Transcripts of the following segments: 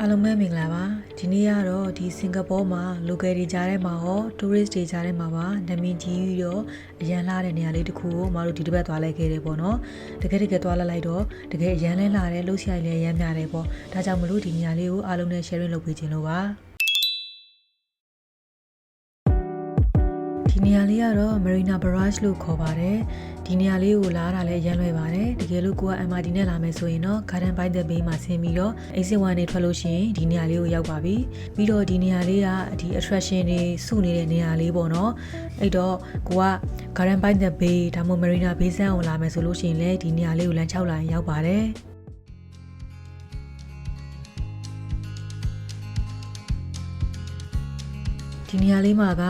အားလုံးပဲမင်္ဂလာပါဒီနေ့ကတော့ဒီစင်ကာပူမှာ local တွေကြားထဲမှာရော tourist တွေကြားထဲမှာပါနာမည်ကြီးပြီးတော့အရန်လာတဲ့နေရာလေးတစ်ခုကိုမတို့ဒီတစ်ပတ်သွားလိုက်ခဲ့တယ်ပေါ့နော်တကယ်တကယ်သွားလိုက်လိုက်တော့တကယ်အရန်လဲလာတယ်လှုပ်ရှားရည်လည်းအရန်များတယ်ပေါ့ဒါကြောင့်မလို့ဒီနေရာလေးကိုအားလုံးနဲ့ sharing လုပ်ပေးခြင်းလို့ပါ ဒီနေရာလေးကတော့ Marina Barrage လို့ခေါ်ပါတယ်ဒီနေရာလေးကိုလာတာလည်းအရန်လွယ်ပါတယ်တကယ်လို့ကိုက MRT နဲ့လာမယ်ဆိုရင်တော့ Garden by the Bay မှာဆင်းပြီးတော့ exit 1နဲ့ထွက်လို့ရှိရင်ဒီနေရာလေးကိုရောက်ပါပြီပြီးတော့ဒီနေရာလေးကဒီ attraction တွေစုနေတဲ့နေရာလေးပေါ့နော်အဲ့တော့ကိုက Garden by the Bay ဒါမှမဟုတ် Marina Bay Sands ကိုလာမယ်ဆိုလို့ရှိရင်လည်းဒီနေရာလေးကိုလမ်း6လာရင်ရောက်ပါတယ်ဒီနေရာလေးမှာက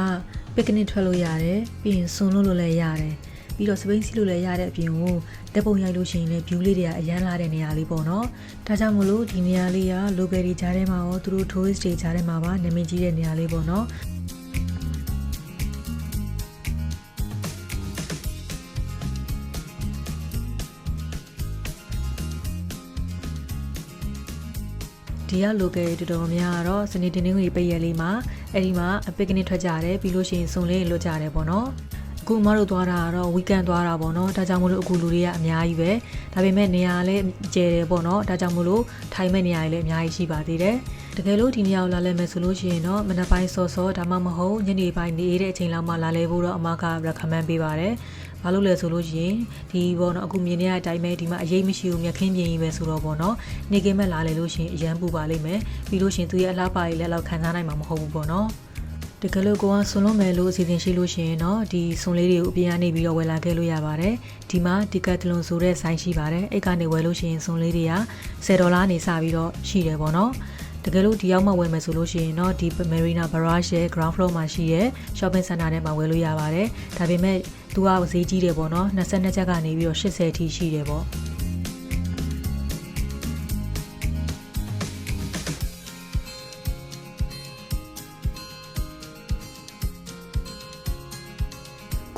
ပစ်ကနစ်ထွက်လို့ရတယ်ပြီးရင်ဆွန်လို့လို့လည်းရတယ်ပြီးတော့စပိန်စီလို့လည်းရတဲ့အပြင်ကိုတက်ပုံရိုက်လို့ရှိရင်လည်း view လေးတွေကအရန်လာတဲ့နေရာလေးပေါ့နော်ဒါကြောင့်မလို့ဒီနေရာလေးက local တွေကြားထဲမှာရောသူတို့ tourist တွေကြားထဲမှာပါနာမည်ကြီးတဲ့နေရာလေးပေါ့နော်ဒီက local တွေတော်တော်များကတော့စနေတင်းတင်းကြီးပိတ်ရက်လေးမှာ အဲ့ဒီမှာပစ်ကနစ်ထွက်ကြတယ်ပြီးလို့ရှိရင်စုံလေးလွတ်ကြတယ်ပေါ့နော်အခုအမတို့သွားတာကတော့ weekend သွားတာပေါ့နော်ဒါကြောင့်မလို့အခုလူတွေကအများကြီးပဲဒါပေမဲ့နေရာလည်းကျယ်တယ်ပေါ့နော်ဒါကြောင့်မလို့ထိုင်မဲ့နေရာတွေလည်းအများကြီးရှိပါသေးတယ်တကယ်လို့ဒီနေရာကိုလာလဲမယ်ဆိုလို့ရှိရင်တော့မနက်ပိုင်းစောစောဒါမှမဟုတ်ညနေပိုင်းနေတဲ့အချိန်လောက်မှလာလဲဖို့တော့အမက recommend ပေးပါတယ် ဘာလို့လဲဆိုလို့ရှိရင်ဒီပေါ့နော်အခုမြင်နေတဲ့အတိုင်းပဲဒီမှာအရေးမရှိဘူးမြခင်းပြင်းကြီးပဲဆိုတော့ပေါ့နော်နေကင်းမဲ့လာလေလို့ရှိရင်အရန်ပူပါလိမ့်မယ်ပြီးလို့ရှိရင်သူရဲ့အလားပါကြီးလည်းလောက်ခံစားနိုင်မှာမဟုတ်ဘူးပေါ့နော်တကယ်လို့ကိုကဆွန်လုံးမယ်လို့အစီအစဉ်ရှိလို့ရှိရင်တော့ဒီဆွန်လေးတွေကိုအပြင်ကနေပြီးတော့ဝယ်လာခဲ့လို့ရပါတယ်ဒီမှာဒီကတ်တလွန်ဆိုတဲ့ဆိုင်ရှိပါတယ်အဲ့ကနေဝယ်လို့ရှိရင်ဆွန်လေးတွေက10ဒေါ်လာနေစပြီးတော့ရှိတယ်ပေါ့နော် တကယ်လို့ဒီရောက်မှဝယ်မယ်ဆိုလို့ရှိရင်တော့ဒီ Marina Barrage ရဲ့ ground floor မှာရှိရဲ့ shopping center ထဲမှာဝယ်လို့ရပါတယ်ဒါပေမဲ့သူကဈေးကြီးတယ်ပေါ့နော်22ချက်ကနေပြီးတော့80အထိရှိတယ်ပေါ့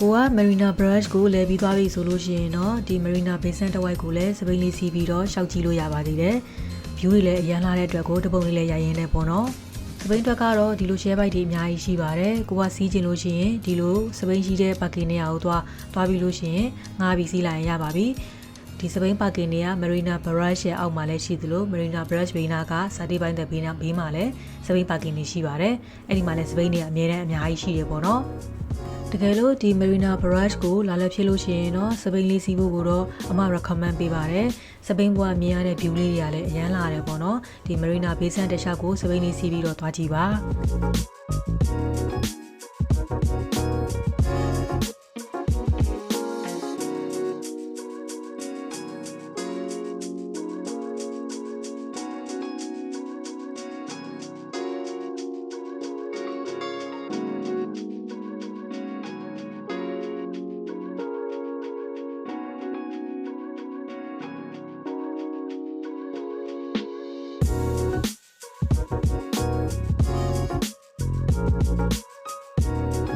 ကိုက Marina Brush ကိုလဲပြီးသွားပြီဆိုလို့ရှိရင်တော့ဒီ Marina Basin တစ်ဝိုက်ကိုလည်းစပိန်လေးစီးပြီးတော့ရှောက်ကြည့်လို့ရပါသေးတယ်။ view တွေလည်းအရန်လာတဲ့အတွက်ကိုတပုံလေးလည်းရရင်လည်းပေါ့နော်။စပိန်အတွက်ကတော့ဒီလို share bike တွေအများကြီးရှိပါတယ်။ကိုကစီးကျင်လို့ရှိရင်ဒီလိုစပိန်ရှိတဲ့ parking နေရာကိုသွားသွားပြီးလို့ရှိရင်ငားပြီးစီးလိုက်ရင်ရပါပြီ။ဒီစပိန်ပါကင်တွေက Marina Barrage ရဲ့အောက်မှာလည်းရှိသလို Marina Barrage ဘေးနာကစာတီပိုင်းတဲ့ဘေးနာဘေးမှာလည်းစပိန်ပါကင်တွေရှိပါတယ်။အဲ့ဒီမှာလည်းစပိန်တွေအများတန်းအများကြီးရှိတယ်ပေါ့နော်။ တကယ်လို့ဒီ Marina Barrage ကိုလာလက်ဖြစ်လို့ရှိရင်တော့စပိန်လေးစီးဖို့ကိုတော့အမ recommend ပေးပါတယ်။စပိန်ဘွားမြင်ရတဲ့ view လေးတွေကလည်းအရန်လာတယ်ပေါ့နော်။ဒီ Marina Basin တစ်လျှောက်ကိုစပိန်လေးစီးပြီးတော့သွားကြည့်ပါ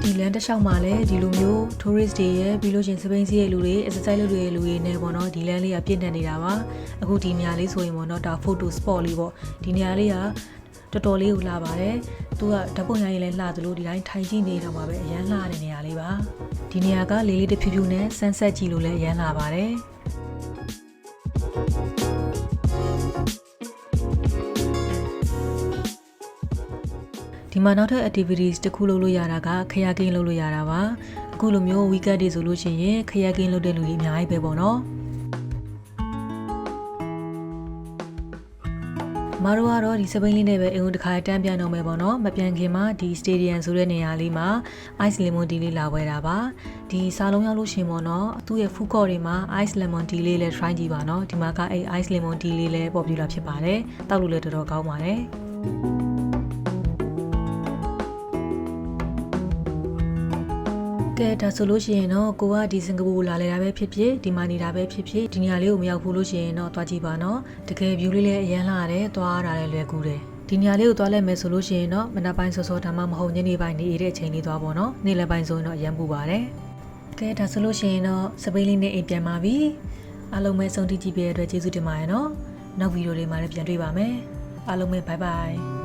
ဒီလမ်းတစ်လျှောက်မှာလည်းဒီလိုမျိုး tourist တွေရဲ့ပြီးလို့ရှရင်စပိန်စီးရဲ့လူတွေ exercise လုပ်တဲ့လူတွေနဲ့ပေါ့နော်ဒီလမ်းလေးကပြည့်နေနေတာပါအခုဒီနေရာလေးဆိုရင်ပေါ့နော်ဒါ photo spot လေးပေါ့ဒီနေရာလေးကတော်တော်လေးကိုလှပါတယ်သူကဓာတ်ပုံရရင်လည်းလှသလိုဒီတိုင်းထိုင်ကြည့်နေတာမှာပဲအရန်လှတဲ့နေရာလေးပါဒီနေရာကလေးလေးတစ်ဖြူဖြူနဲ့ sunset ကြည့်လို့လည်းအရန်လှပါတယ် ဒီမှာနောက်ထပ် activities တစ်ခုလုပ်လို့ရတာကခရကင်းလုပ်လို့ရတာပါအခုလိုမျိုး weekend တွေဆိုလို့ရှိရင်ခရကင်းလုပ်တဲ့လူတွေအများကြီးပဲပေါ့နော်မတို့ကတော့ဒီစပိန်လေးနဲ့ပဲအင်ကိုတခါတန်းပြန်တော့မယ်ပေါ့နော်မပြန်ခင်မှာဒီ stadium ဆိုတဲ့နေရာလေးမှာ ice lemon tea လေးလာဝယ်တာပါဒီစားလုံးရောက်လို့ရှင်ပေါ့နော်သူ့ရဲ့ food court တွေမှာ ice lemon tea လေးလည်း try ကြည့်ပါနော်ဒီမှာကအဲ့ ice lemon tea လေးလည်း popular ဖြစ်ပါတယ်တောက်လို့လည်းတော်တော်ကောင်းပါတယ် ကဲဒါဆိုလို့ရှိရင်တော့ကိုကဒီစင်ကာပူလာလဲတာပဲဖြစ်ဖြစ်ဒီမှာနေတာပဲဖြစ်ဖြစ်ဒီနေရာလေးကိုမရောက်ဘူးလို့ရှိရင်တော့သွားကြည့်ပါနော်တကယ် view လေးလည်းအရန်လာတယ်သွားရတာလည်းလွယ်ကူတယ်ဒီနေရာလေးကိုသွားလိုက်မယ်ဆိုလို့ရှိရင်တော့မနက်ပိုင်းစောစောဒါမှမဟုတ်ညနေပိုင်းနေတဲ့အချိန်လေးသွားပေါ့နော်နေ့လယ်ပိုင်းဆိုရင်တော့အရန်ပူပါတယ်ကဲဒါဆိုလို့ရှိရင်တော့စပိန်လေးနဲ့အိမ်ပြန်ပါပြီအားလုံးပဲဆုံးထိကြည့်ပေးတဲ့အတွက်ကျေးဇူးတင်ပါတယ်နော်နောက်ဗီဒီယိုလေးမှာလည်းပြန်တွေ့ပါမယ်အားလုံးပဲ bye bye